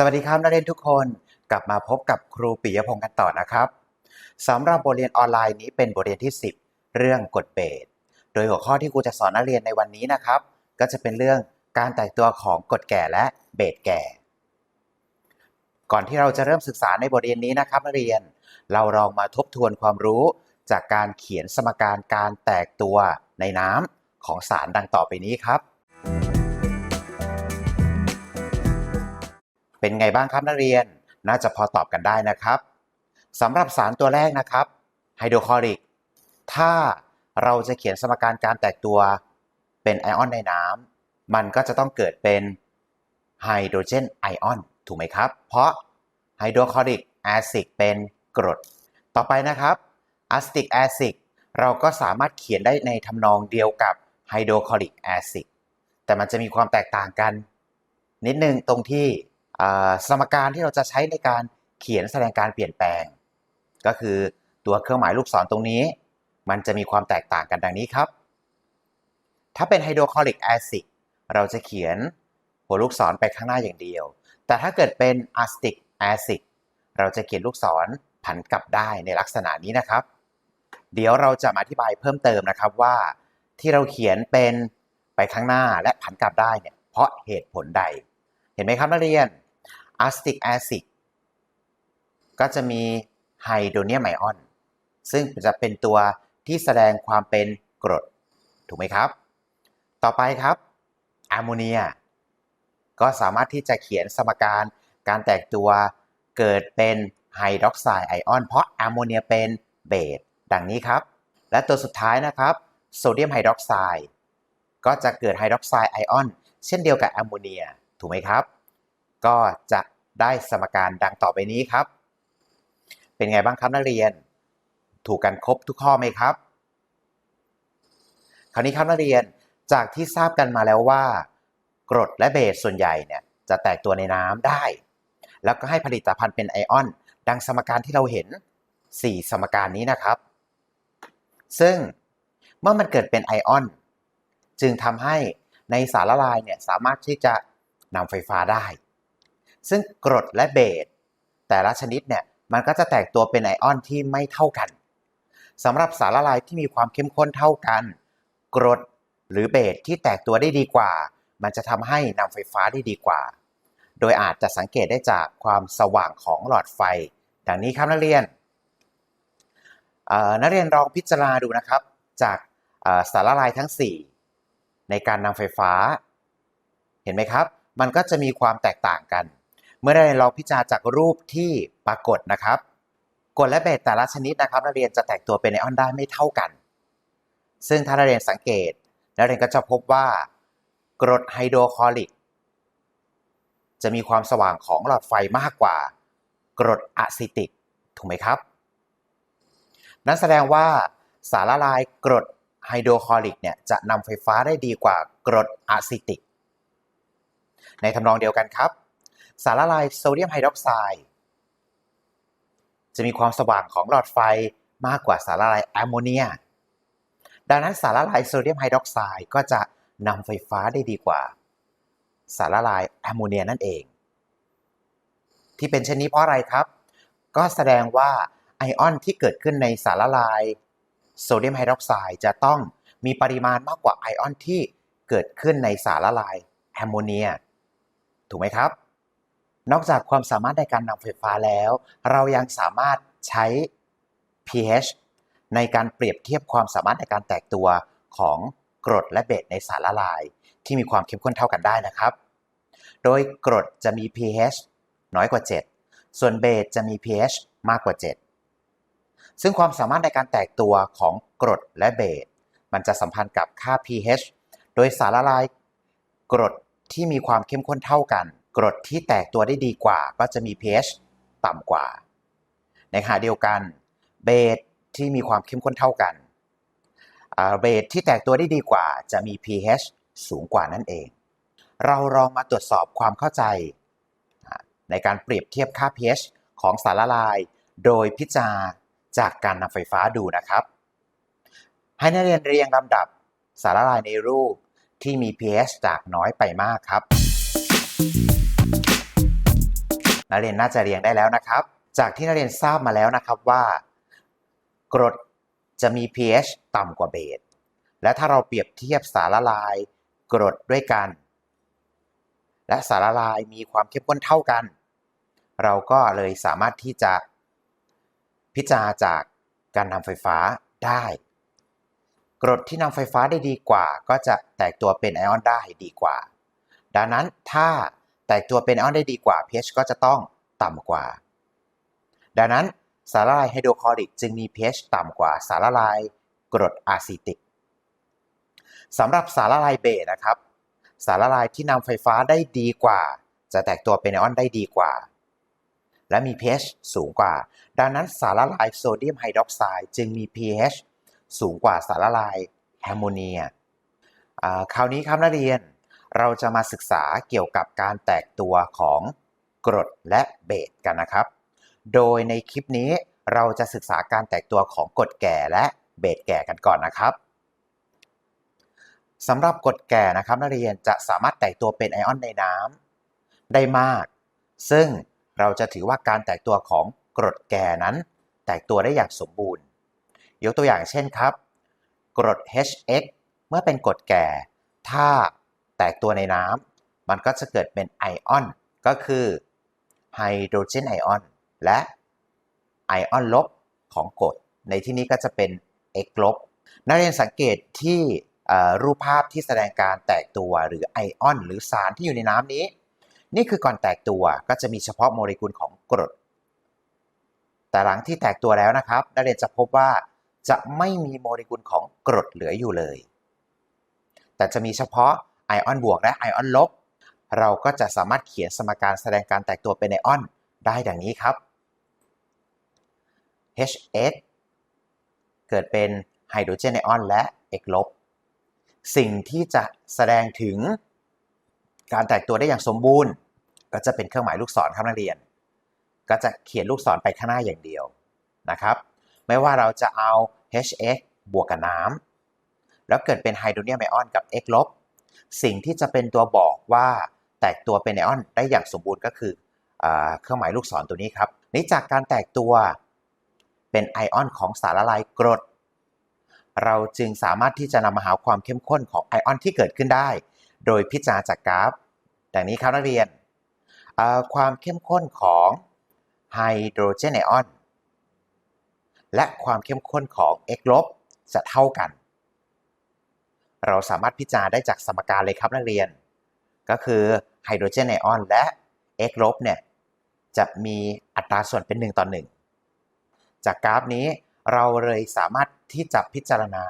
สวัสดีครับนักเรียนทุกคนกลับมาพบกับครูปิยพงศ์กันต่อนะครับสำหรับบทเรียนออนไลน์นี้เป็นบทเรียนที่ 10 เรื่องกฎเบสโดยหัวข้อที่ครูจะสอนนักเรียนในวันนี้นะครับ ก็จะเป็นเรื่องการแตกตัวของกฎแก่และเบสแก่ ก่อนที่เราจะเริ่มศึกษาในบทเรียนนี้นะครับนักเรียน เราลองมาทบทวนความรู้ จากการเขียนสมการการแตกตัวในน้ำของสารดังต่อไปนี้ครับ เป็นไงบ้างครับนักเรียน น่าจะพอตอบกันได้นะครับสำหรับสารตัวแรกนะครับไฮโดรคลอริก ถ้าเราจะเขียนสมการการแตกตัวเป็นไอออนในน้ำมันก็จะต้องเกิดเป็นไฮโดรเจนไอออนถูกไหมครับ เพราะไฮโดรคลอริกแอซิดเป็นกรด ต่อไปนะครับอะซิติกแอซิดเราก็สามารถเขียนได้ในทำนองเดียวกับไฮโดรคลอริกแอซิดแต่มันจะมีความแตกต่างกัน นิดนึงตรงที่ สมการที่เราจะใช้ในการเขียนแสดงการเปลี่ยนแปลง ก็คือตัวเครื่องหมายลูกศรตรงนี้ มันจะมีความแตกต่างกันดังนี้ครับ ถ้าเป็นไฮโดรคลอริกแอซิดเราจะเขียนหัวลูกศรไปข้างหน้าอย่างเดียว แต่ถ้าเกิดเป็นอะซิติกแอซิดเราจะเขียนลูกศรผันกลับได้ในลักษณะนี้นะครับ เดี๋ยวเราจะมาอธิบายเพิ่มเติมนะครับว่าที่เราเขียนเป็นไปข้างหน้าและผันกลับได้เนี่ยเพราะเหตุผลใด เห็นไหมครับนักเรียน อะซิติกแอซิดก็จะมีไฮโดรเนียมไอออน ซึ่งจะเป็นตัวที่แสดงความเป็นกรด ถูกไหมครับ ต่อไปครับแอมโมเนีย ก็สามารถที่จะเขียนสมการการแตกตัวเกิดเป็นไฮดรอกไซด์ไอออนเพราะแอมโมเนียเป็นเบสดังนี้ครับ และตัวสุดท้ายนะครับโซเดียมไฮดรอกไซด์ก็จะเกิดไฮดรอกไซด์ไอออน เช่นเดียวกับแอมโมเนีย ถูกไหมครับ ก็จะ ได้สมการดังต่อไปนี้ครับ เป็นไงบ้างครับนักเรียน ถูกกันครบทุกข้อไหมครับ คราวนี้ครับนักเรียนจากที่ทราบกันมาแล้วว่า กรดและเบสส่วนใหญ่เนี่ยจะแตกตัวในน้ำได้ แล้วก็ให้ผลิตภัณฑ์เป็นไอออน ดังสมการที่เราเห็น 4 สมการนี้นะครับ ซึ่งเมื่อมันเกิดเป็นไอออน จึงทำให้ในสารละลายเนี่ยสามารถที่จะนำไฟฟ้าได้ ซึ่งกรดและเบสแต่ละชนิดเนี่ยมันก็จะแตกตัวเป็นไอออนที่ไม่เท่ากันสำหรับสารละลายที่มีความเข้มข้นเท่ากัน กรดหรือเบสที่แตกตัวได้ดีกว่า มันจะทำให้นำไฟฟ้าได้ดีกว่า โดยอาจจะสังเกตได้จากความสว่างของหลอดไฟ ดังนี้ครับนักเรียนนักเรียนลองพิจารณาดูนะครับ จากสารละลายทั้ง 4 ในการนำไฟฟ้า เห็นไหมครับ มันก็จะมีความแตกต่างกัน เมื่อได้ลองพิจารณาจากรูปที่ปรากฏนะครับกรดและเบสแต่ละชนิดนะครับนักเรียนจะแตกตัวเป็นไอออนได้ไม่เท่ากัน ซึ่งถ้านักเรียนสังเกตนักเรียนก็จะพบว่ากรดไฮโดรคลอริก จะมีความสว่างของหลอดไฟมากกว่ากรดอะซิติก ถูกไหมครับ นั่นแสดงว่าสารละลายกรดไฮโดรคลอริกเนี่ยจะนำไฟฟ้าได้ดีกว่ากรดอะซิติก ในทำนองเดียวกันครับ สารละลายโซเดียมไฮดรอกไซด์จะมีความสว่างของหลอดไฟมากกว่าสารละลายแอมโมเนีย ดังนั้นสารละลายโซเดียมไฮดรอกไซด์ก็จะนำไฟฟ้าได้ดีกว่า สารละลายแอมโมเนียนั่นเอง ที่เป็นเช่นนี้เพราะอะไรครับ ก็แสดงว่าไอออนที่เกิดขึ้นในสารละลายโซเดียมไฮดรอกไซด์จะต้องมีปริมาณมากกว่าไอออนที่เกิดขึ้นในสารละลายแอมโมเนีย ถูกไหมครับ นอกจากความสามารถในการนำไฟฟ้าแล้ว เรายังสามารถใช้ pH ในการเปรียบเทียบความสามารถในการแตกตัวของกรดและเบสในสารละลาย ที่มีความเข้มข้นเท่ากันได้นะครับ โดยกรดจะมี pH น้อยกว่า 7 ส่วนเบสจะมี pH มากกว่า 7 ซึ่งความสามารถในการแตกตัวของกรดและเบสมันจะสัมพันธ์กับค่า pH โดยสารละลายกรดที่มีความเข้มข้นเท่ากัน กรดที่แตกตัวได้ดีกว่าก็จะมี pH ต่ำกว่า ในขณะเดียวกันเบสที่มีความเข้มข้นเท่ากันเบสที่แตกตัวได้ดีกว่า จะมี pH สูงกว่านั่นเอง เราลองมาตรวจสอบความเข้าใจ ในการเปรียบเทียบค่า pH ของสารละลาย โดยพิจารณาจากการนำไฟฟ้าดูนะครับ ให้นักเรียนเรียงลำดับสารละลายในรูปที่มี pH จากน้อยไปมากครับ นักเรียนน่าจะเรียงได้แล้วนะครับ จากที่นักเรียนทราบมาแล้วนะครับว่า กรดจะมี pH ต่ำกว่าเบสและถ้าเราเปรียบเทียบสารละลาย กรดด้วยกัน และสารละลายมีความเข้มข้นเท่ากัน เราก็เลยสามารถที่จะพิจารณาจากการนำไฟฟ้าได้ กรดที่นำไฟฟ้าได้ดีกว่า ก็จะแตกตัวเป็นไอออนได้ดีกว่า ดังนั้นถ้า แตกตัวเป็นไอออนได้ดีกว่า pH ก็จะต้องต่ำกว่า ดังนั้นสารละลายไฮโดรคลอริกจึงมี pH ต่ำกว่าสารละลายกรดอะซิติกสำหรับสารละลายเบสนะครับ สารละลายที่นำไฟฟ้าได้ดีกว่า จะแตกตัวเป็นไอออนได้ดีกว่า และมี pH สูงกว่า ดังนั้นสารละลายโซเดียมไฮดรอกไซด์จึงมี pH สูงกว่าสารละลายแอมโมเนียคราวนี้ครับนักเรียน เราจะมาศึกษาเกี่ยวกับการแตกตัวของกรดและเบสกันนะครับ โดยในคลิปนี้เราจะศึกษาการแตกตัวของกรดแก่และเบสแก่กันก่อนนะครับสำหรับกรดแก่นะครับนักเรียนจะสามารถแตกตัวเป็นไอออนในน้ำได้มาก ซึ่งเราจะถือว่าการแตกตัวของกรดแก่นั้น แตกตัวได้อย่างสมบูรณ์ ยกตัวอย่างเช่นครับ กรด HX เมื่อเป็นกรดแก่ ถ้า แตกตัวในน้ำมันก็จะเกิดเป็นไอออน ก็คือไฮโดรเจนไอออน และไอออนลบของกรดในที่นี้ก็จะเป็น X ลบนักเรียนสังเกตที่รูปภาพที่แสดงการแตกตัวหรือไอออน หรือสารที่อยู่ในน้ำนี้ นี่คือก่อนแตกตัวก็จะมีเฉพาะโมเลกุลของกรด แต่หลังที่แตกตัวแล้วนะครับ นักเรียนจะพบว่าจะไม่มีโมเลกุลของกรดเหลืออยู่เลย แต่จะมีเฉพาะ ไอออนบวกและไอออนลบ เราก็จะสามารถเขียนสมการแสดงการแตกตัวเป็นไอออนได้ดังนี้ครับ HX เกิดเป็นไฮโดรเจนไอออนและ X ลบ สิ่งที่จะแสดงถึงการแตกตัวได้อย่างสมบูรณ์ ก็จะเป็นเครื่องหมายลูกศรครับนักเรียน ก็จะเขียนลูกศรไปข้างหน้าอย่างเดียวนะครับ ไม่ว่าเราจะเอา HX บวกกับน้ำแล้วเกิดเป็นไฮโดรเนียมไอออนกับ X ลบ สิ่งที่จะเป็นตัวบอกว่าแตกตัวเป็นไอออนได้อย่างสมบูรณ์ก็คืออเครื่องหมายลูกศรตัวนี้ครับนี้จากการแตกตัวเป็นไอออนของสารละลายกรด เราจึงสามารถที่จะนำมาหาความเข้มข้นของไอออนที่เกิดขึ้นได้ โดยพิจารณาจากกราฟดังนี้ครับนักเรียน ความเข้มข้นของไฮโดรเจนไอออนและความเข้มข้นของ X ลบจะเท่ากัน เราสามารถพิจารณาได้จากสมการเลยครับนักเรียน ก็คือไฮโดรเจนไอออนและ X ลบเนี่ยจะมีอัตราส่วนเป็น 1 ต่อ 1 จากกราฟนี้เราเลยสามารถที่จะพิจารณา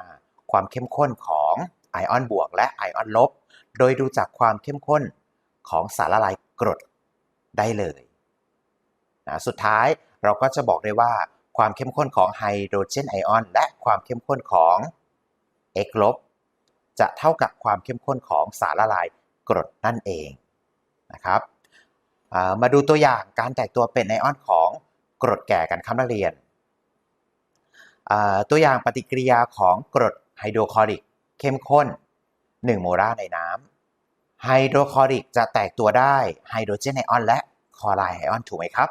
ความเข้มข้นของไอออนบวกและไอออนลบ โดยดูจากความเข้มข้นของสารละลายกรดได้เลยนะสุดท้ายเราก็จะบอกได้ว่าความเข้มข้นของไฮโดรเจนไอออนและความเข้มข้นของ X ลบ จะเท่ากับความเข้มข้นของสารละลายกรดนั่นเองนะครับมาดูตัวอย่างการแตกตัวเป็นไอออนของกรดแก่กันครับนักเรียน ตัวอย่างปฏิกิริยาของกรดไฮโดรคลอริกเข้มข้น 1 โมลาร์ในน้ำไฮโดรคลอริกจะแตกตัวได้ไฮโดรเจนไอออนและคลอไรด์ไอออนถูกไหมครับ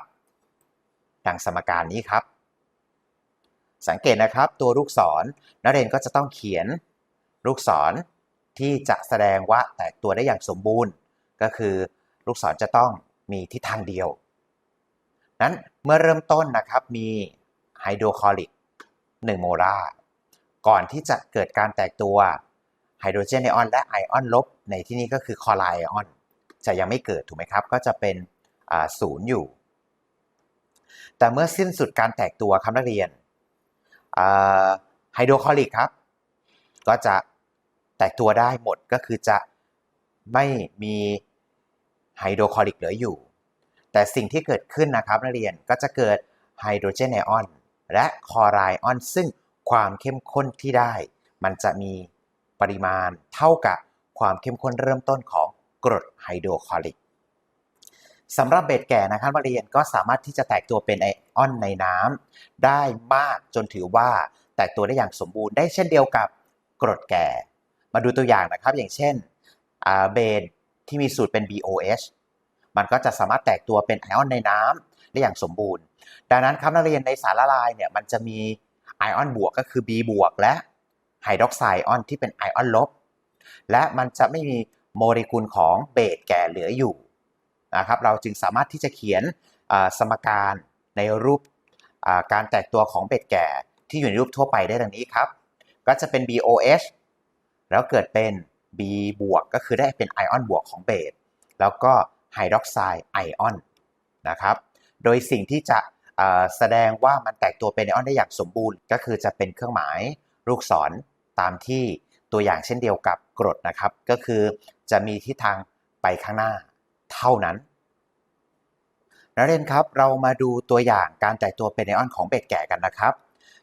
ดังสมการนี้ครับ สังเกตนะครับตัวลูกศรนักเรียนก็จะต้องเขียน ลูกศรที่จะแสดงว่าแตกตัวได้อย่างสมบูรณ์ ก็คือลูกศรจะต้องมีทิศทางเดียว นั้นเมื่อเริ่มต้นนะครับมีไฮโดรคลอริก1โมลาร์ก่อนที่จะเกิดการแตกตัวไฮโดรเจนไอออนและไอออนลบ ในที่นี้ก็คือคลอไรด์ไอออนจะยังไม่เกิดถูกไหมครับ ก็จะเป็นศูนย์อยู่ แต่เมื่อสิ้นสุดการแตกตัวครับนักเรียนไฮโดรคลอริกครับ ก็จะ แตกตัวได้หมดก็คือจะไม่มีไฮโดรคลอริกเหลืออยู่ แต่สิ่งที่เกิดขึ้นนะครับนักเรียนก็จะเกิดไฮโดรเจนไอออนและคลอไรออน ซึ่งความเข้มข้นที่ได้ มันจะมีปริมาณเท่ากับความเข้มข้นเริ่มต้นของกรดไฮโดรคลอริกสำหรับเบสแก่นะครับนักเรียนก็สามารถที่จะแตกตัวเป็นไอออนในน้ำได้มากจนถือว่าแตกตัวได้อย่างสมบูรณ์ได้เช่นเดียวกับกรดแก่ มาดูตัวอย่างนะครับ อย่างเช่นเบสที่มีสูตรเป็น BOH มันก็จะสามารถแตกตัวเป็นไอออนในน้ำได้อย่างสมบูรณ์ ดังนั้นครับนักเรียนในสารละลายเนี่ยมันจะมีไอออนบวกก็คือ B บวกและไฮดรอกไซด์ออนที่เป็นไอออนลบ และมันจะไม่มีโมเลกุลของเบสแก่เหลืออยู่นะครับเราจึงสามารถที่จะเขียนสมการในรูปการแตกตัวของเบสแก่ที่อยู่ในรูปทั่วไปได้ดังนี้ครับ ก็จะเป็น BOH แล้วเกิดเป็น B บวกก็คือได้เป็นไอออนบวกของเบสแล้วก็ไฮดรอกไซด์ไอออนนะครับ โดยสิ่งที่จะแสดงว่ามันแตกตัวเป็นไอออนได้อย่างสมบูรณ์ ก็คือจะเป็นเครื่องหมายลูกศรตามที่ตัวอย่างเช่นเดียวกับกรดนะครับ ก็คือจะมีทิศทางไปข้างหน้าเท่านั้นนักเรียนครับเรามาดูตัวอย่างการแตกตัวเป็นไอออนของเบสแก่กันนะครับ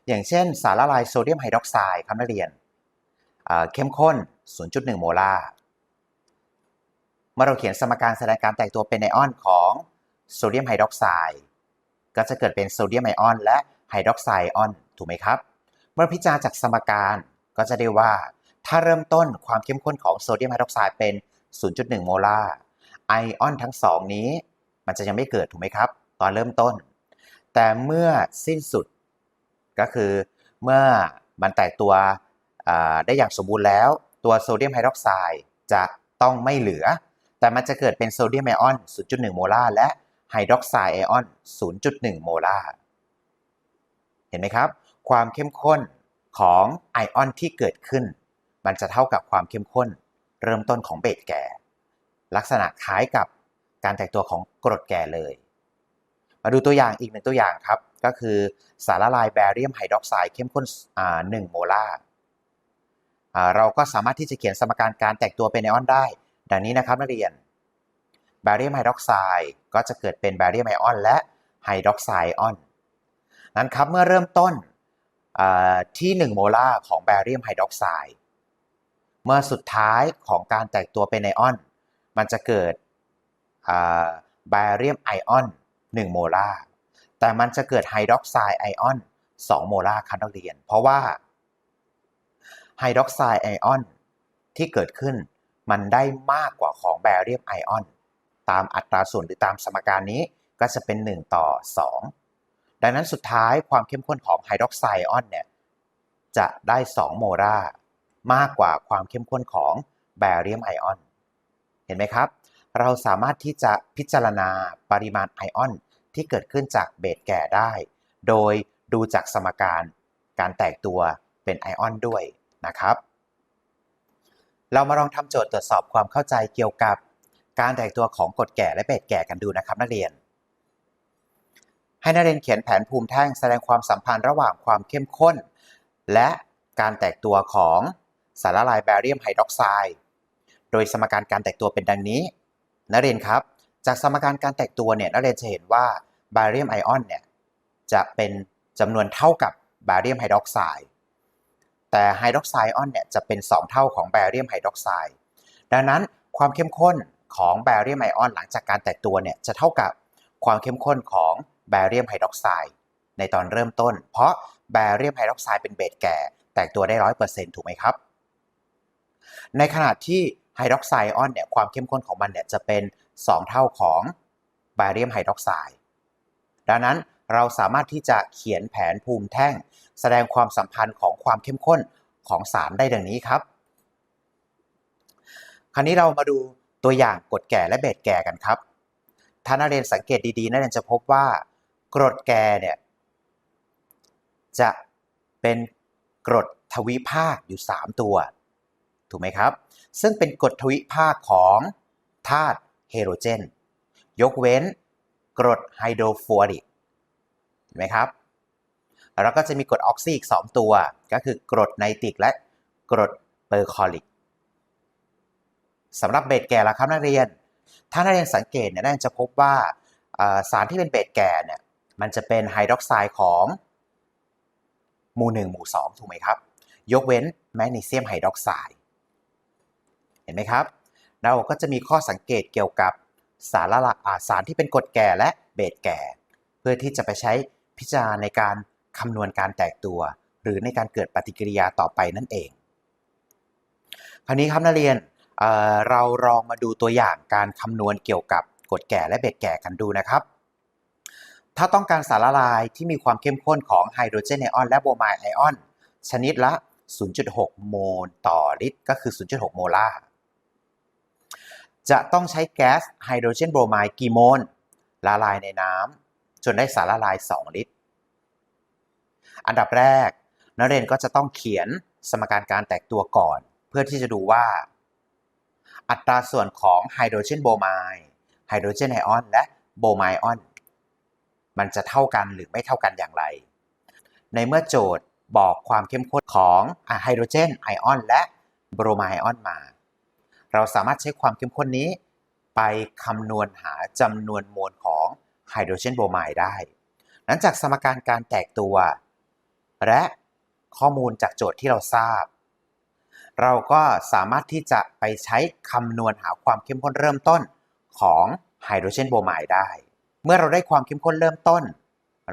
อย่างเช่นสารละลายโซเดียมไฮดรอกไซด์ครับนักเรียน เข้มข้น 0.1 โมลาร์เมื่อเราเขียนสมการแสดงการแตกตัวเป็นไอออนของโซเดียมไฮดรอกไซด์ก็จะเกิดเป็นโซเดียมไอออนและไฮดรอกไซด์ไอออน ถูกไหมครับ เมื่อพิจารณาจากสมการก็จะได้ว่า ถ้าเริ่มต้นความเข้มข้นของโซเดียมไฮดรอกไซด์เป็น 0.1 โมลาร์ไอออนทั้งสองนี้มันจะยังไม่เกิดถูกไหมครับ ตอนเริ่มต้น แต่เมื่อสิ้นสุดก็คือเมื่อมันแตกตัว ได้อย่างสมบูรณ์แล้ว ตัวโซเดียมไฮดรอกไซด์จะต้องไม่เหลือ แต่มันจะเกิดเป็นโซเดียมไอออน 0.1 โมลาร์และไฮดรอกไซด์ไอออน 0.1 โมลาร์เห็นไหมครับ ความเข้มข้นของไอออนที่เกิดขึ้น มันจะเท่ากับความเข้มข้นเริ่มต้นของเบสแก่ ลักษณะคล้ายกับการแตกตัวของกรดแก่เลย มาดูตัวอย่างอีกหนึ่งตัวอย่างครับ ก็คือสารละลายแบเรียมไฮดรอกไซด์เข้มข้นอ่า1โมลาร์ เราก็สามารถที่จะเขียนสมการการแตกตัวเป็นไอออนได้ ดังนี้นะครับนักเรียนแบเรียมไฮดรอกไซด์ก็จะเกิดเป็นแบเรียมไอออนและไฮดรอกไซด์ไอออนนั้นครับเมื่อเริ่มต้นอ่าที่ 1 โมลาร์ของแบเรียมไฮดรอกไซด์เมื่อสุดท้ายของการแตกตัวเป็นไอออน มันจะเกิดแบเรียมไอออน1โมลาร์แต่มันจะเกิดไฮดรอกไซด์ไอออน2โมลาร์ครับนักเรียน เพราะว่า ไฮดรอกไซด์ไอออนที่เกิดขึ้นมันได้มากกว่าของแบเรียมไอออนตามอัตราส่วนหรือตามสมการนี้ก็จะเป็น 1 ต่อ 2 ดังนั้นสุดท้ายความเข้มข้นของไฮดรอกไซด์ไอออนเนี่ยจะได้ 2 โมลาร์มากกว่าความเข้มข้นของแบเรียมไอออน เห็นไหมครับ เราสามารถที่จะพิจารณาปริมาณไอออนที่เกิดขึ้นจากเบสแก่ได้ โดยดูจากสมการการแตกตัวเป็นไอออนด้วย นะครับ เรามาลองทำโจทย์ตรวจสอบความเข้าใจเกี่ยวกับการแตกตัวของกรดแก่และเบสแก่กันดูนะครับนักเรียน ให้นักเรียนเขียนแผนภูมิแท่งแสดงความสัมพันธ์ระหว่างความเข้มข้น และการแตกตัวของสารละลายแบเรียมไฮดรอกไซด์โดยสมการการแตกตัวเป็นดังนี้ นักเรียนครับ จากสมการการแตกตัวเนี่ยนักเรียนจะเห็นว่าบาเรียมไอออนเนี่ยจะเป็นจำนวนเท่ากับบาเรียมไฮดรอกไซด์ แต่ไฮดรอกไซด์ออนเนี่ยจะเป็น 2 เท่าของแบเรียมไฮดรอกไซด์ดังนั้นความเข้มข้นของแบเรียมไอออนหลังจากการแตกตัวเนี่ยจะเท่ากับความเข้มข้นของแบเรียมไฮดรอกไซด์ในตอนเริ่มต้น เพราะแบเรียมไฮดรอกไซด์เป็นเบสแก่ แตกตัวได้ร้อยเปอร์เซ็นต์ถูกไหมครับ ในขณะที่ไฮดรอกไซด์ออนเนี่ยความเข้มข้นของมันเนี่ยจะเป็น 2 เท่าของแบเรียมไฮดรอกไซด์ดังนั้นเราสามารถที่จะเขียนแผนภูมิแท่ง แสดงความสัมพันธ์ของความเข้มข้นของสารได้ดังนี้ครับ คราวนี้เรามาดูตัวอย่างกรดแก่และเบสแก่กันครับ ถ้านักเรียนสังเกตดีๆนักเรียนจะพบว่ากรดแก่เนี่ยจะเป็นกรดทวิภาคอยู่ 3 ตัว ถูกไหมครับ ซึ่งเป็นกรดทวิภาคของธาตุไฮโดรเจน ยกเว้นกรดไฮโดรฟลูออริกเห็นไหมครับ แล้วก็จะมีกรดออกซิอีก 2 ตัว ก็คือกรดไนตริกและกรดเปอร์คอลิกสำหรับเบสแก่ละครับนักเรียน ถ้านักเรียนสังเกตเนี่ยนักเรียนจะพบว่าสารที่เป็นเบสแก่เนี่ยมันจะเป็นไฮดรอกไซด์ของหมู่1หมู่2ถูกไหมครับ ยกเว้นแมกนีเซียมไฮดรอกไซด์เห็นไหมครับ เราก็จะมีข้อสังเกตเกี่ยวกับสารละลายสารที่เป็นกรดแก่และเบสแก่ เพื่อที่จะไปใช้พิจารณาในการ คำนวณการแตกตัว หรือในการเกิดปฏิกิริยาต่อไปนั่นเอง คราวนี้ครับนักเรียนเเราลองมาดูตัวอย่างการคำนวณเกี่ยวกับกรดแก่และเบ็ดแก่กันดูนะครับ ถ้าต้องการสารละลายที่มีความเข้มข้นของไฮโดรเจนไอออนและโบรไมด์ไอออน ชนิดละ 0.6 โมลต่อลิตร ก็คือ 0.6 โมลาร์จะต้องใช้แก๊สไฮโดรเจนโบรไมด์กี่โมลละลายในน้ำจนได้สารละลาย 2 ลิตร อันดับแรก นักเรียนก็จะต้องเขียนสมการการแตกตัวก่อน เพื่อที่จะดูว่า อัตราส่วนของไฮโดรเจนโบไมด์ไฮโดรเจนไอออนและโบไมด์ไอออนมันจะเท่ากันหรือไม่เท่ากันอย่างไร ในเมื่อโจทย์บอกความเข้มข้นของไฮโดรเจนไอออนและโบรไมด์ไอออนมา เราสามารถใช้ความเข้มข้นนี้ ไปคำนวณหาจำนวนมวลของไฮโดรเจนโบรไมด์ได้ หลังจากสมการการแตกตัว และข้อมูลจากโจทย์ที่เราทราบ เราก็สามารถที่จะไปใช้คำนวณหาความเข้มข้นเริ่มต้นของไฮโดรเจนโบรไมด์ได้ เมื่อเราได้ความเข้มข้นเริ่มต้น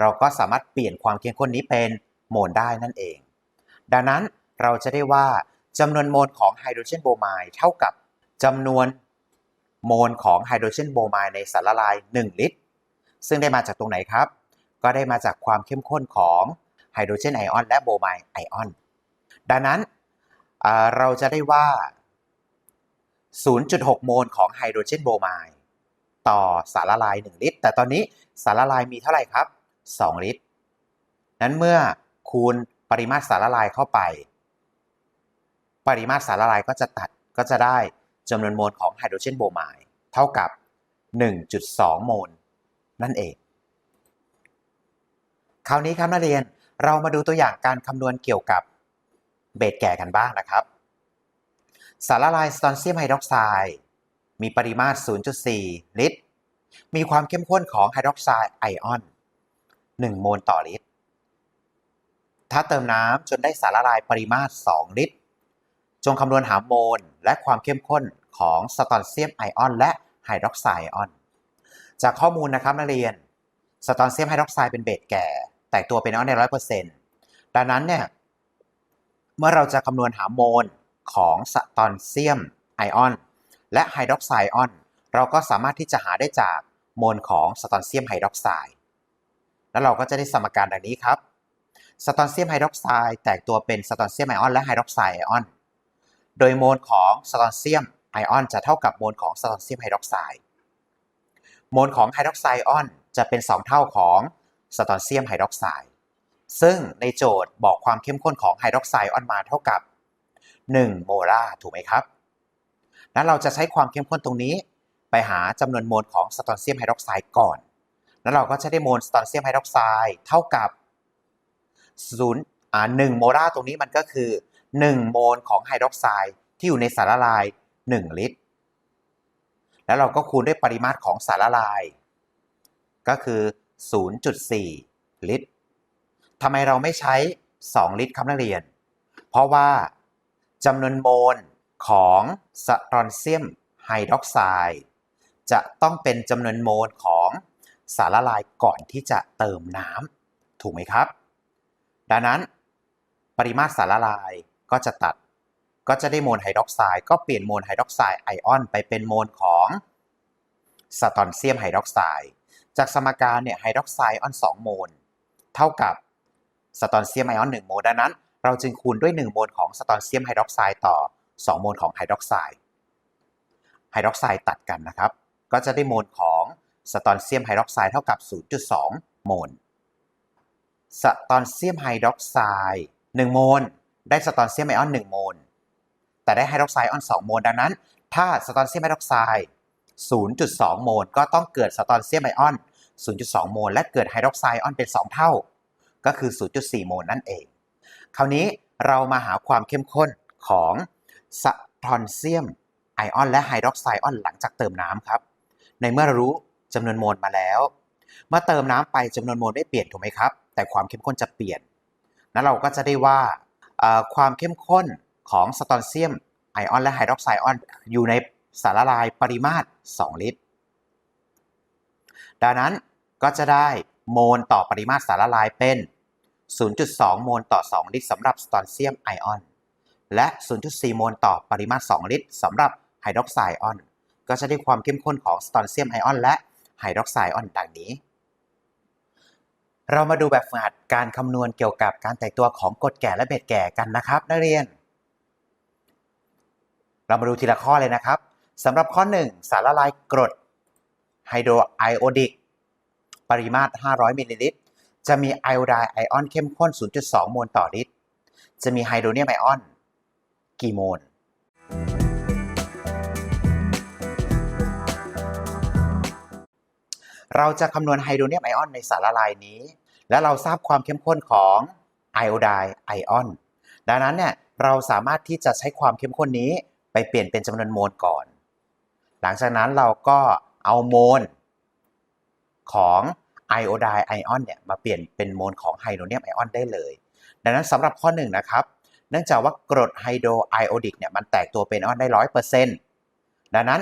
เราก็สามารถเปลี่ยนความเข้มข้นนี้เป็นโมลได้นั่นเอง ดังนั้นเราจะได้ว่าจำนวนโมลของไฮโดรเจนโบรไมด์เท่ากับจำนวนโมลของไฮโดรเจนโบรไมด์ในสารละลาย 1 ลิตร ซึ่งได้มาจากตรงไหนครับ ก็ได้มาจากความเข้มข้นของ ไฮโดรเจนไอออนและโบไมไอออน ดังนั้นเราจะได้ว่า 0.6 โมลของไฮโดรเจนโบไมต่อสารละลาย 1 ลิตร แต่ตอนนี้สารละลายมีเท่าไหร่ครับ 2 ลิตร นั้นเมื่อคูณปริมาตรสารละลายเข้าไป ปริมาตรสารละลายก็จะตัดก็จะได้จำนวนโมลของไฮโดรเจนโบไมเท่ากับ 1.2 โมลนั่นเอง คราวนี้ครับนักเรียน เรามาดูตัวอย่างการคำนวณเกี่ยวกับเบสแก่กันบ้างนะครับ สารละลายสตอนเซียมไฮดรอกไซด์มีปริมาตร 0.4 ลิตร มีความเข้มข้นของไฮดรอกไซด์ไอออน 1 โมลต่อลิตร ถ้าเติมน้ำจนได้สารละลายปริมาตร 2 ลิตร จงคำนวณหาโมลและความเข้มข้นของสตอนเซียมไอออน และไฮดรอกไซด์ไอออน จากข้อมูลนะครับนักเรียน สตอนเซียมไฮดรอกไซด์เป็นเบสแก่ แตกตัวเป็นไอออนในร้อยเปอร์เซ็นต์ดังนั้นเนี่ยเมื่อเราจะคำนวณหาโมลของสตอนเซียมไอออน และไฮดรอกไซออน เราก็สามารถที่จะหาได้จากโมลของสตอนเซียมไฮดรอกไซด์แล้วเราก็จะได้สมการดังนี้ครับสตอนเซียมไฮดรอกไซด์แตกตัวเป็นสตอนเซียมไอออนและไฮดรอกไซด์ไอออน โดยโมลของสตอนเซียมไอออนจะเท่ากับโมลของสตอนเซียมไฮดรอกไซด์โมลของไฮดรอกไซด์ไอออนจะเป็น 2 เท่าของ สตอนเซียมไฮดรอกไซด์ซึ่งในโจทย์บอกความเข้มข้นของไฮดรอกไซด์ออนมาเท่ากับ 1 โมลาร์ถูกไหมครับนั้นเราจะใช้ความเข้มข้นตรงนี้ไปหาจำนวนโมลของสตอนเซียมไฮดรอกไซด์ก่อน แล้วเราก็จะได้โมลสตอนเซียมไฮดรอกไซด์เท่ากับ0อ่า1โมลาร์ตรงนี้มันก็คือ 1 โมลของไฮดรอกไซด์ที่อยู่ในสารละลาย 1 ลิตร แล้วเราก็คูณด้วยปริมาตรของสารละลาย ก็คือ 0.4 ลิตรทำไมเราไม่ใช้ 2 ลิตรครับนักเรียน เพราะว่าจำนวนโมลของสตรอนเซียมไฮดรอกไซด์จะต้องเป็นจำนวนโมลของสารละลายก่อนที่จะเติมน้ำถูกไหมครับ ดังนั้นปริมาตรสารละลายก็จะตัด ก็จะได้โมลไฮดรอกไซด์ก็เปลี่ยนโมลไฮดรอกไซด์ไอออน ไปเป็นโมลของสตรอนเซียมไฮดรอกไซด์ จากสมการเนี่ยไฮดรอกไซด์ออน2โมลเท่ากับสตอนเซียมไอออน1โมลดังนั้น เราจึงคูณด้วย 1 โมลของสตอนเซียมไฮดรอกไซด์ต่อ 2 โมลของไฮดรอกไซด์ไฮดรอกไซด์ตัดกันนะครับ ก็จะได้โมลของสตอนเซียมไฮดรอกไซด์เท่ากับ 0.2 โมลสตอนเซียมไฮดรอกไซด์1โมลได้สตอนเซียมไอออน1โมลแต่ได้ไฮดรอกไซด์ออน2โมลดังนั้น ถ้าสตอนเซียมไฮดรอกไซด์ 0.2 โมล ก็ต้องเกิดสตอนเซียมไอออน 0.2 โมล และเกิดไฮดรอกไซด์ออนเป็น 2 เท่า ก็คือ 0.4 โมลนั่นเอง คราวนี้เรามาหาความเข้มข้นของสตอนเซียมไอออน และไฮดรอกไซด์ออนหลังจากเติมน้ำครับ ในเมื่อเรารู้จำนวนโมลมาแล้ว เมื่อเติมน้ำไปจำนวนโมลไม่เปลี่ยนถูกไหมครับ แต่ความเข้มข้นจะเปลี่ยนนั้นเราก็จะได้ว่าความเข้มข้นของสตอนเซียมไอออนและไฮดรอกไซด์ออนอยู่ใน สารละลายปริมาตร 2 ลิตร ดังนั้นก็จะได้โมลต่อปริมาตรสารละลายเป็น 0.2 โมลต่อ 2 ลิตรสำหรับสตอนเซียมไอออน และ 0.4 โมลต่อปริมาตร 2 ลิตรสำหรับไฮดรอกไซด์ออน ก็จะได้ความเข้มข้นของสตอนเซียมไอออนและไฮดรอกไซด์ไอออนดังนี้ เรามาดูแบบฝึกหัดการคำนวณเกี่ยวกับการแตกตัวของกรดแก่และเบ็ดแก่กันนะครับนักเรียน เรามาดูทีละข้อเลยนะครับ สำหรับข้อ 1 สารละลายกรดไฮโดรไอโอดิกปริมาตร 500 มิลลิลิตร จะมีไอโอไดไอออนเข้มข้น 0.2 โมลต่อลิตร จะมีไฮโดรเนียมไอออน กี่โมลเราจะคำนวณไฮโดรเนียมไอออนในสารละลายนี้ และเราทราบความเข้มข้นของไอโอไดไอออน ดังนั้นเนี่ยเราสามารถที่จะใช้ความเข้มข้นนี้ไปเปลี่ยนเป็นจำนวนโมลก่อน หลังจากนั้นเราก็เอาโมลของไอโอไดไอออนเนี่ยมาเปลี่ยนเป็นโมลของไฮโดรเนียมไอออนได้เลย ดังนั้นสำหรับข้อหนึ่งนะครับเนื่องจากว่ากรดไฮโดรไอโอดิกเนี่ยมันแตกตัวเป็นไอออนได้ร้อยเปอร์เซ็นต์ดังนั้น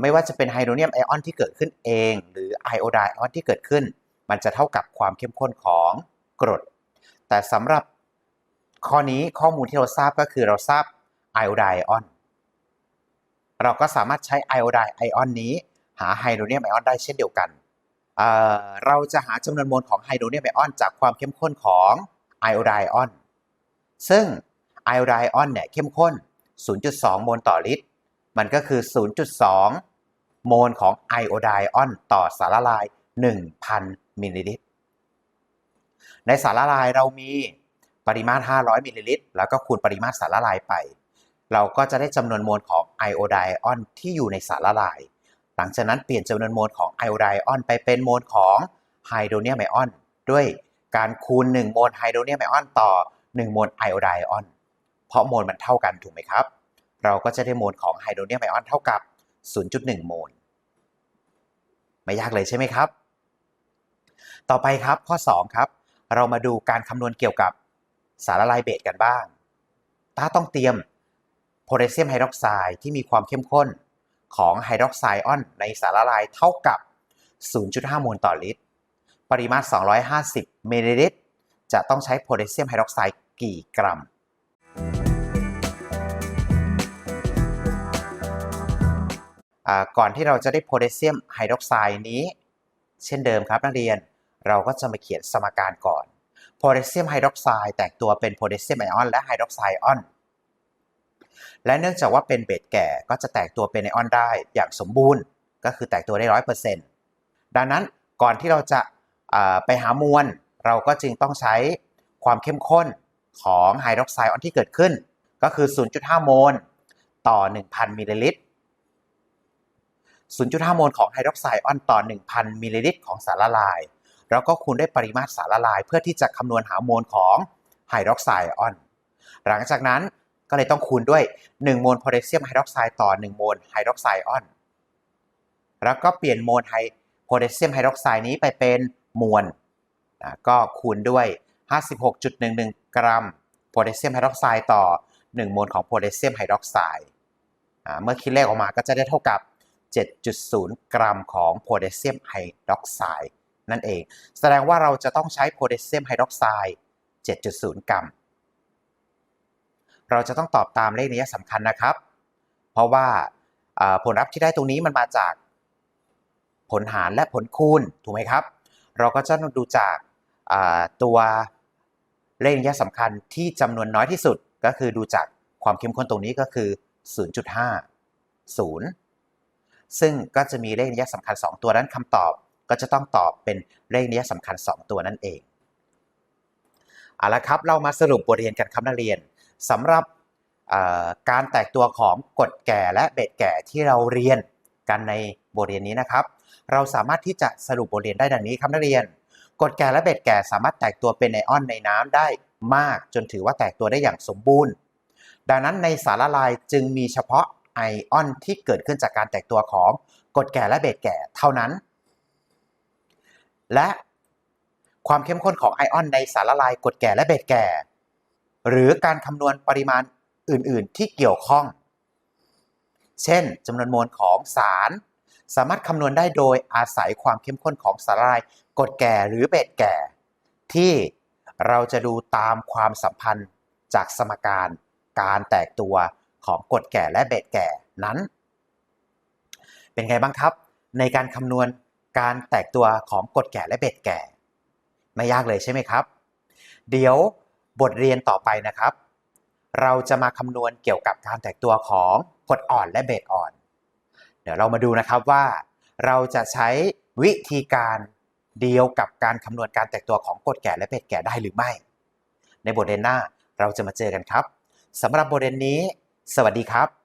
ไม่ว่าจะเป็นไฮโดรเนียมไอออนที่เกิดขึ้นเอง หรือไอโอไดไอออนที่เกิดขึ้น มันจะเท่ากับความเข้มข้นของกรด แต่สำหรับข้อนี้ข้อมูลที่เราทราบก็คือเราทราบไอโอไดไอออน เราก็สามารถใช้ไอโอไดไอออนนี้ หาไฮโดรเนียมไอออนได้เช่นเดียวกันเเราจะหาจำนวนโมลของไฮโดรเนียมไอออนจากความเข้มข้นของไอโอไดไอออน ซึ่งไอโอไดไอออนเนี่ยเข้มข้น 0.2 โมลต่อลิตร มันก็คือ 0.2 โมลของไอโอไดไอออนต่อสารละลาย 1,000 มิลลิลิตร ในสารละลายเรามีปริมาตร 500 มิลลิลิตร แล้วก็คูณปริมาตรสารละลายไป เราก็จะได้จำนวนโมลของไอโอไดอออนที่อยู่ในสารละลาย หลังจากนั้นเปลี่ยนจำนวนโมลของไอโอไดอออนไปเป็นโมลของไฮโดรเนียมไอออนด้วยการคูณ1โมลไฮโดรเนียมไอออนต่อ1โมลไอโอไดอออนเพราะโมลมันเท่ากันถูกไหมครับ เราก็จะได้โมลของไฮโดรเนียมไอออนเท่ากับ 0.1โมลไม่ยากเลยใช่ไหมครับ ต่อไปครับข้อ 2 ครับ เรามาดูการคำนวณเกี่ยวกับสารละลายเบสกันบ้างต้าต้องเตรียม โพแทสเซียมไฮดรอกไซด์ที่มีความเข้มข้นของไฮดรอกไซด์ออนในสารละลายเท่ากับ 0.5โมลต่อลิตร ปริมาตร 250 มิลลิลิตร จะต้องใช้โพแทสเซียมไฮดรอกไซด์กี่กรัม ก่อนที่เราจะได้โพแทสเซียมไฮดรอกไซด์นี้ เช่นเดิมครับนักเรียน เราก็จะมาเขียนสมการก่อน โพแทสเซียมไฮดรอกไซด์แตกตัวเป็นโพแทสเซียมไอออนและไฮดรอกไซด์ออน และเนื่องจากว่าเป็นเบสแก่ก็จะแตกตัวเป็นไอออนได้อย่างสมบูรณ์ ก็คือแตกตัวได้ร้อยเปอร์เซ็นต์ดังนั้นก่อนที่เราจะไปหามวลเราก็จึงต้องใช้ความเข้มข้นของไฮดรอกไซด์ออนที่เกิดขึ้น ก็คือ 0.5 โมลต่อ 1,000มิลลิลิตร 0.5 โมลของไฮดรอกไซด์ออนต่อ 1,000มิลลิลิตรของสารละลายแล้วก็คูณด้วยปริมาตรสารละลาย เพื่อที่จะคำนวณหาโมลของไฮดรอกไซด์ออน หลังจากนั้น ก็เลยต้องคูณด้วย 1 โมลโพแทสเซียมไฮดรอกไซด์ต่อ 1 โมลไฮดรอกไซด์อออน แล้วก็เปลี่ยนโมลไฮโพแทสเซียมไฮดรอกไซด์นี้ไปเป็นมวลนะก็คูณด้วย 56.11 กรัมโพแทสเซียมไฮดรอกไซด์ต่อ 1 โมลของโพแทสเซียมไฮดรอกไซด์เมื่อคิดเลขออกมาก็จะได้เท่ากับ 7.0 กรัมของโพแทสเซียมไฮดรอกไซด์นั่นเอง แสดงว่าเราจะต้องใช้โพแทสเซียมไฮดรอกไซด์ 7.0 กรัม เราจะต้องตอบตามเลขนี้สำคัญนะครับ เพราะว่าผลลัพธ์ที่ได้ตรงนี้มันมาจากผลหารและผลคูณถูกไหมครับ เราก็จะดูจากตัวเลขนี้สำคัญที่จำนวนน้อยที่สุดก็คือดูจากความเข้มข้นตรงนี้ก็คือ 0.5 0 ซึ่งก็จะมีเลขนิยสำคัญ 2 ตัวนั้นคำตอบก็จะต้องตอบเป็นเลขนิยสำคัญ 2 ตัวนั่นเองเอาละครับ เรามาสรุปบทเรียนกันครับนักเรียน สำหรับการแตกตัวของกรดแก่และเบสแก่ที่เราเรียนกันในบทเรียนนี้นะครับ เราสามารถที่จะสรุปบทเรียนได้ดังนี้ครับนักเรียนกรดแก่และเบสแก่สามารถแตกตัวเป็นไอออนในน้ำได้มากจนถือว่าแตกตัวได้อย่างสมบูรณ์ ดังนั้นในสารละลายจึงมีเฉพาะไอออนที่เกิดขึ้นจากการแตกตัวของกรดแก่และเบสแก่เท่านั้น และความเข้มข้นของไอออนในสารละลายกรดแก่และเบสแก่ หรือการคำนวณปริมาณอื่น ๆ ที่เกี่ยวข้อง เช่นจำนวนโมลของสาร สามารถคำนวณได้โดยอาศัยความเข้มข้นของสารายกรดแก่หรือเบสแก่ ที่เราจะดูตามความสัมพันธ์จากสมการการแตกตัวของกรดแก่และเบสแก่นั้น เป็นไงบ้างครับ ในการคำนวณการแตกตัวของกรดแก่และเบ็ดแก่ ไม่ยากเลยใช่ไหมครับ เดี๋ยว บทเรียนต่อไปนะครับ เราจะมาคำนวณเกี่ยวกับการแตกตัวของกรดอ่อนและเบสอ่อน เดี๋ยวเรามาดูนะครับว่า เราจะใช้วิธีการเดียวกับการคำนวณการแตกตัวของกรดแก่และเบสแก่ได้หรือไม่ ในบทเรียนหน้าเราจะมาเจอกันครับสำหรับบทเรียนนี้ สวัสดีครับ